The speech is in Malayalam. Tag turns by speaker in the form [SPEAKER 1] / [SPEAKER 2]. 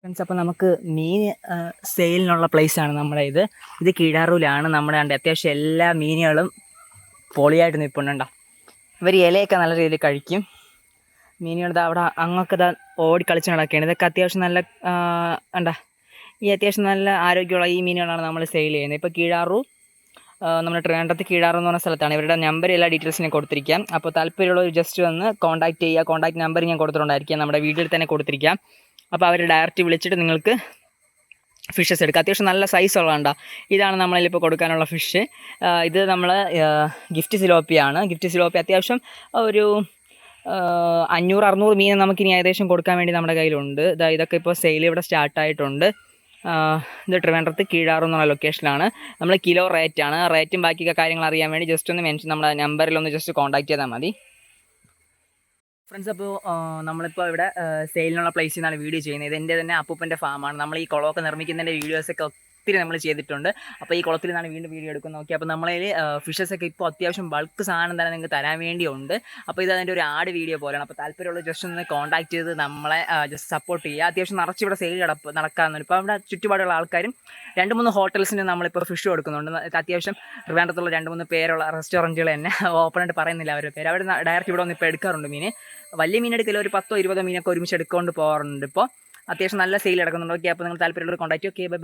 [SPEAKER 1] ഫ്രണ്ട്സ് അപ്പോൾ നമുക്ക് മീൻ സെയിലിനുള്ള പ്ലേസാണ് നമ്മുടെ ഇത്. ഇത് കീഴാറൂലാണ് നമ്മുടെ ഉണ്ട് അത്യാവശ്യം എല്ലാ മീനുകളും പൊളിയായിട്ട് നിൽപ്പുണ്ടോ ഇവർ ഇലയൊക്കെ നല്ല രീതിയിൽ കഴിക്കും. മീനുകൾ ദാ അവിടെ അങ്ങൊക്കെ ഇതാ ഓടി കളിച്ച് നടക്കുകയാണ്. ഇതൊക്കെ അത്യാവശ്യം നല്ല ഉണ്ടാ ഈ അത്യാവശ്യം നല്ല ആരോഗ്യമുള്ള ഈ മീനുകളാണ് നമ്മൾ സെയിൽ ചെയ്യുന്നത്. ഇപ്പോൾ കീഴാറു നമ്മുടെ ട്രിവാൻഡ്രത്ത് കീഴാറു എന്ന് പറഞ്ഞ സ്ഥലത്താണ്. ഇവരുടെ നമ്പർ എല്ലാ ഡീറ്റെയിൽസ് ഞാൻ കൊടുത്തിരിക്കാം. അപ്പോൾ താല്പര്യമുള്ളവർ ജസ്റ്റ് വന്ന് കോൺടാക്ട് ചെയ്യുക. കോൺടാക്ട് നമ്പർ ഞാൻ കൊടുത്തിട്ടുണ്ടായിരിക്കാം. നമ്മുടെ വീഡിയോയിൽ തന്നെ കൊടുത്തിരിക്കാം. അപ്പോൾ അവർ ഡയറക്റ്റ് വിളിച്ചിട്ട് നിങ്ങൾക്ക് ഫിഷസ് എടുക്കുക അത്യാവശ്യം നല്ല സൈസ് ഉള്ളതുണ്ടോ. ഇതാണ് നമ്മളിപ്പോൾ കൊടുക്കാനുള്ള ഫിഷ് ഇത് നമ്മൾ ഗിഫ്റ്റ് സിലോപ്പിയാണ്. ഗിഫ്റ്റ് സിലോപ്പി അത്യാവശ്യം ഒരു അഞ്ഞൂറ് അറുന്നൂറ് മീൻ നമുക്കിനി ഏകദേശം കൊടുക്കാൻ വേണ്ടി നമ്മുടെ കയ്യിലുണ്ട്. ഇതാ ഇതൊക്കെ ഇപ്പോൾ സെയിൽ ഇവിടെ സ്റ്റാർട്ടായിട്ടുണ്ട് ഇത് ട്രിവാൻഡ്രത്ത് കീഴാറു എന്നുള്ള ലൊക്കേഷനാണ് നമ്മൾ കിലോ റേറ്റ് ആണ്. റേറ്റും ബാക്കിയൊക്കെ കാര്യങ്ങൾ അറിയാൻ വേണ്ടി ജസ്റ്റ് ഒന്ന് മെൻഷൻ നമ്മുടെ നമ്പറിൽ ഒന്ന് ജസ്റ്റ് കോൺടാക്ട് ചെയ്താൽ മതി. ഫ്രണ്ട്സ് അപ്പോൾ നമ്മളിപ്പോൾ ഇവിടെ സെയിലിനുള്ള പ്ലേസിൽ നിന്നാണ് വീഡിയോ ചെയ്യുന്നത്. ഇത് എന്റെ തന്നെ അപ്പൂപ്പന്റെ ഫാമാണ് നമ്മൾ ഈ കുളമൊക്കെ നിർമ്മിക്കുന്നതിന്റെ വീഡിയോസൊക്കെ ഒത്തിരി നമ്മൾ ചെയ്തിട്ടുണ്ട്. അപ്പോൾ ഈ കുളത്തിൽ നിന്നാണ് വീണ്ടും വീഡിയോ എടുക്കുന്നത്. നോക്കി അപ്പോൾ നമ്മളതിൽ ഫിഷസ് ഒക്കെ ഇപ്പോൾ അത്യാവശ്യം ബൾക്ക് സാധനം തന്നെ നിങ്ങൾക്ക് തരാൻ വേണ്ടിയുണ്ട്. അപ്പോൾ ഇത് അതിന്റെ ഒരു ആഡ് വീഡിയോ പോലെയാണ് അപ്പോൾ താല്പര്യമുള്ള ജസ്റ്റ് ഒന്ന് കോൺടാക്ട് ചെയ്ത് നമ്മളെ ജസ്റ്റ് സപ്പോർട്ട് ചെയ്യുക. അത്യാവശ്യം നിറച്ച് ഇവിടെ സെയിൽ കിടപ്പ് നടക്കാമെന്നുണ്ട് ഇപ്പോൾ അവിടെ ചുറ്റുപാടുള്ള ആൾക്കാരും രണ്ട് മൂന്ന് ഹോട്ടൽസിന് നമ്മളിപ്പോൾ ഫിഷ് കൊടുക്കുന്നുണ്ട്. അത്യാവശ്യം ട്രിവാൻഡ്രത്തുള്ള രണ്ട് മൂന്ന് പേരുള്ള റെസ്റ്റോറന്റുകൾ തന്നെ ഓപ്പൺ ആയിട്ട് പറയുന്നില്ല അവരുടെ പേര്. അവർ ഡയറക്റ്റ് ഇവിടെ വന്ന് ഇപ്പോൾ എടുക്കാറുണ്ട് മീൻ വലിയ മീൻ എടുക്കില്ല ഒരു പത്തോ ഇരുപതോ മീനൊക്കെ ഒരുമിച്ച് എടുക്കൊണ്ട് പോകാറുണ്ട് ഇപ്പോൾ അത്യാവശ്യം നല്ല സെയിൽ നടക്കുന്നുണ്ട്. ഓക്കെ അപ്പോൾ നിങ്ങൾ താല്പര്യമുള്ള കോൺടാക്ട് ഓക്കെ ബൈ